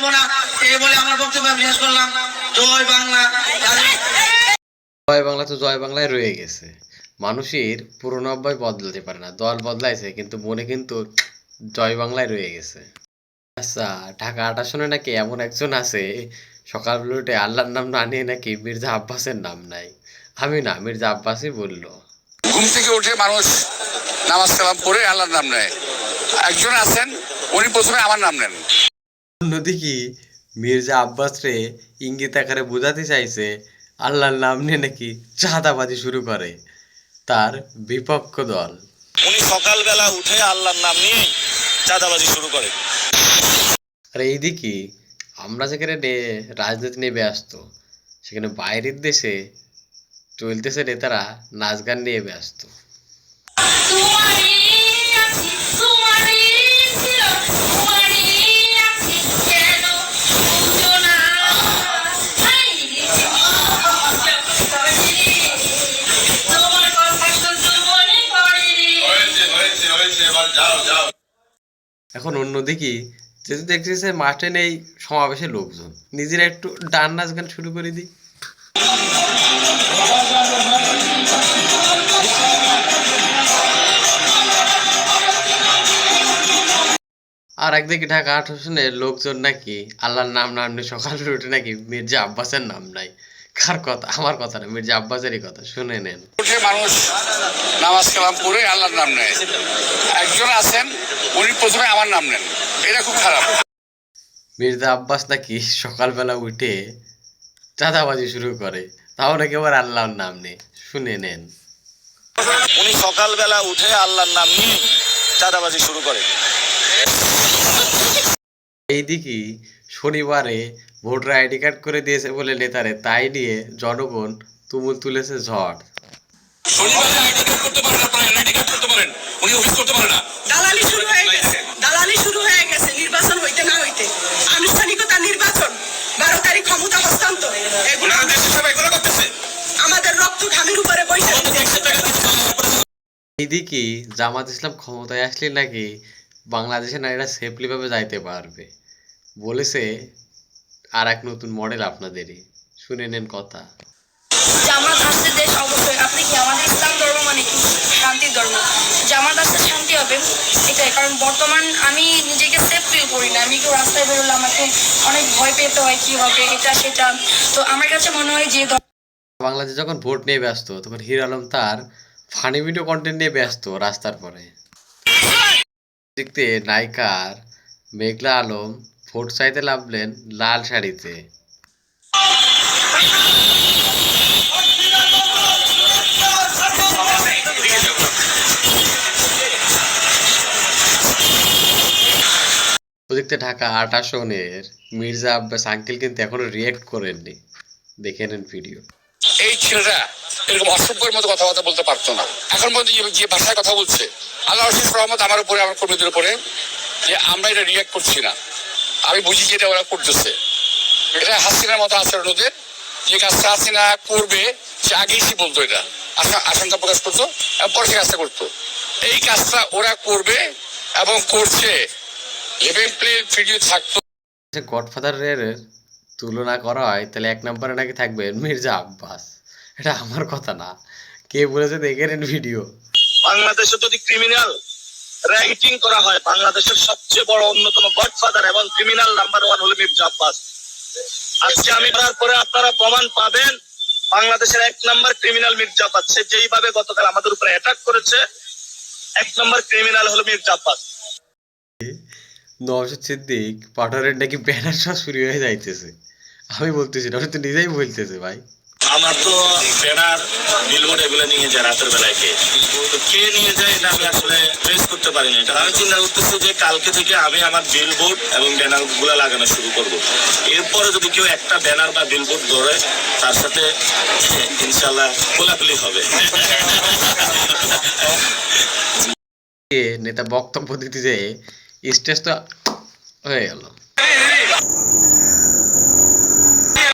করব না। এই বলে আমার বক্তব্য আমি শেষ করলাম। জয় বাংলা। জয় বাংলা তো জয় বাংলায় রয়ে গেছে। মানুষের পুরনো অভ্যাস বদলাতে পারে না। দল বদলাইছে কিন্তু মনে কিন্তু জয় বাংলায় রয়ে গেছে। আচ্ছা ঢাকা আটার শুনে নাকি এমন একজন আছে সকালবেলা উঠে আল্লাহর নাম না নিয়ে নাকি মির্জা আব্বাসের নাম নাই। আমি না মির্জা আব্বাসই বলল। ঘুম থেকে উঠে মানুষ নামাজ কালাম পড়ে আল্লাহর নাম নেয়। একজন আছেন উনি প্রথমে আমার নাম নেন। অন্যদিকে মির্জা আব্বাস রে ইঙ্গিত আকারে বোঝাতে চাইছে আল্লাহর নাম নিয়ে নাকি চাঁদাবাজি শুরু করে। তার বিপক্ষ দল। উনি সকালবেলা উঠে আল্লাহর নাম নিয়ে চাঁদাবাজি শুরু করে। আর এইদিকে আমরা যেখানে রাজনীতি নিয়ে ব্যস্ত সেখানে বাইরের দেশে চলতেছে নেতারা নাচ গান নিয়ে ব্যস্ত। এখন অন্যদিকে, যেহেতু দেখতেছে মাঠে নেই, সমাবেশে লোকজন। নিজেরা একটু ডান নাচ গান শুরু করে দিই। আর একদিকে ঢাকা আট হোসেনের লোকজন নাকি আল্লাহর নাম নাম নিয়ে সকালে উঠে নাকি মির্জা আব্বাসের নাম নাই। কার কথা আমার কথা না মির্জা আব্বাসেরই কথা শুনে নেন। উঠে মানুষ নামাজ কালাম পড়ে আল্লাহর নাম নেয়। একজন আছেন উনি প্রথমে আমার নাম নেন। এটা খুব খারাপ। মির্জা আব্বাস নাকি সকালবেলা উঠে চাঁদাবাজি শুরু করে তাও নাকি আবার আল্লাহর নাম নেই শুনে নেন। উনি সকালবেলা উঠে আল্লাহর নাম নিয়ে চাঁদাবাজি শুরু করে। এইদিকে শনিবারে ভোটার আইডি কার্ড করে দিয়েছে বলে নেতারে তাই নিয়ে জনগণ তুমুল তুলেছে ঝড়। শনিবারে আইডি কার্ড করতে পারেন আপনারা আইডি কার্ড করতে পারেন। উনি অফিস করতে পারেন না। দালালি শুরু হয়ে গেছে দালালি শুরু হয়ে গেছে নির্বাচন হইতে না হইতে। আনুষ্ঠানিকতা নির্বাচন বারো তারিখ ক্ষমতা হস্তান্তর এগুলো ওনারা দেশের সবাই এগুলো করতেছে। আমাদের রক্ত ঘামের উপরে বসে এইদিকে জামাত ইসলাম ক্ষমতায় আসলে নাকি বাংলাদেশের নারীরা সেফলি ভাবে যাইতে পারবে? বলেছে আর এক নতুন মডেল আপনাদেরই। শুনে নেন কথা। জামাত আসছে দেশ অবশ্যই। আপনি কি আমাদের ইসলাম ধর্ম মানে কি? শান্তির ধর্ম। জামাত আসতে শান্তি হবে? এটাই। কারণ বর্তমান আমি নিজেকে সেফ ফিল করি না। আমি কেউ রাস্তায় বেরোলে আমাকে অনেক ভয় পেতে হয় কি হবে এটা সেটা। তো আমার কাছে মনে হয় যে বাংলাদেশ যখন ভোট নিয়ে ব্যস্ত তখন হির আলম তার ফানি ভিডিও কন্টেন্ট নিয়ে ব্যস্ত রাস্তার পরে। দেখতে নায়িকার মেঘলা আলম ভোট চাইতে লাভলেন লাল শাড়িতে। ওদিকতে ঢাকা আট আসনের মির্জা আব্বাস আঙ্কেল কিন্তু এখনও রিয়েক্ট করেননি। দেখে নেন ভিডিও এই ছেলেরা এরকম অসভ্যের মতো কথাবার্তা বলতে পারতো না। এখন পর্যন্ত যে- ভাষায় কথা বলছে আল্লাহ রহমত আমার উপরে, আমার কর্মীদের উপরে, যে আমরা এটা রিয়াক্ট করছি না। আমি বুঝি যে এটা ওরা করতেছে। এটা হাসিনার মতো আচরণ ওদের। যে কাজটা হাসিনা করবে সে আগেই সে বলতো এটা। আশা- আশঙ্কা প্রকাশ করতো এবং পরে সে কাজটা করতো। এই কাজটা ওরা করবে এবং করছে। লেভেল প্লে ভিডিও থাকতো। গডফাদারের তুলনা করা হয় তাহলে এক নম্বরে নাকি থাকবে মির্জা আব্বাস। এটা আমার কথা না। কে বলেছে দেখে নেন ভিডিও বাংলাদেশে যদি ক্রিমিনাল র্যাঙ্কিং করা হয় বাংলাদেশের সবচেয়ে বড় অন্যতম গডফাদার এবং ক্রিমিনাল নাম্বার ওয়ান হলো মির্জা আব্বাস আজকে আমি করার পরে আপনারা প্রমাণ পাবেন, বাংলাদেশের এক নাম্বার ক্রিমিনাল মির্জা আব্বাস সে যেইভাবে গতকাল আমাদের উপরে অ্যাটাক করেছে, এক নাম্বার ক্রিমিনাল হলো মির্জা আব্বাস নওশাদ সিদ্দিক, পাঠারের নাকি ব্যানার সব শুরু হয়ে যাইতেছে। আমি বলতেছি না নিজেই বলতেছে, ভাই। আমার তো ব্যানার বিলবোর্ড এগুলো নিয়ে যায় রাতের বেলায় কে? তো কে নিয়ে যায় এটা আমি আসলে ট্রেস করতে পারি না এটা আমি চিন্তা করতেছি যে কালকে থেকে আমি আমার বিলবোর্ড এবং ব্যানারগুলা লাগানো শুরু করব। এরপরে যদি কেউ একটা ব্যানার বা বিলবোর্ড ধরে, তার সাথে ইনশাল্লাহ কোলাকুলি হবে। নেতা বক্তব্য দিতে যেয়ে স্টেজ তো হয়ে গেল।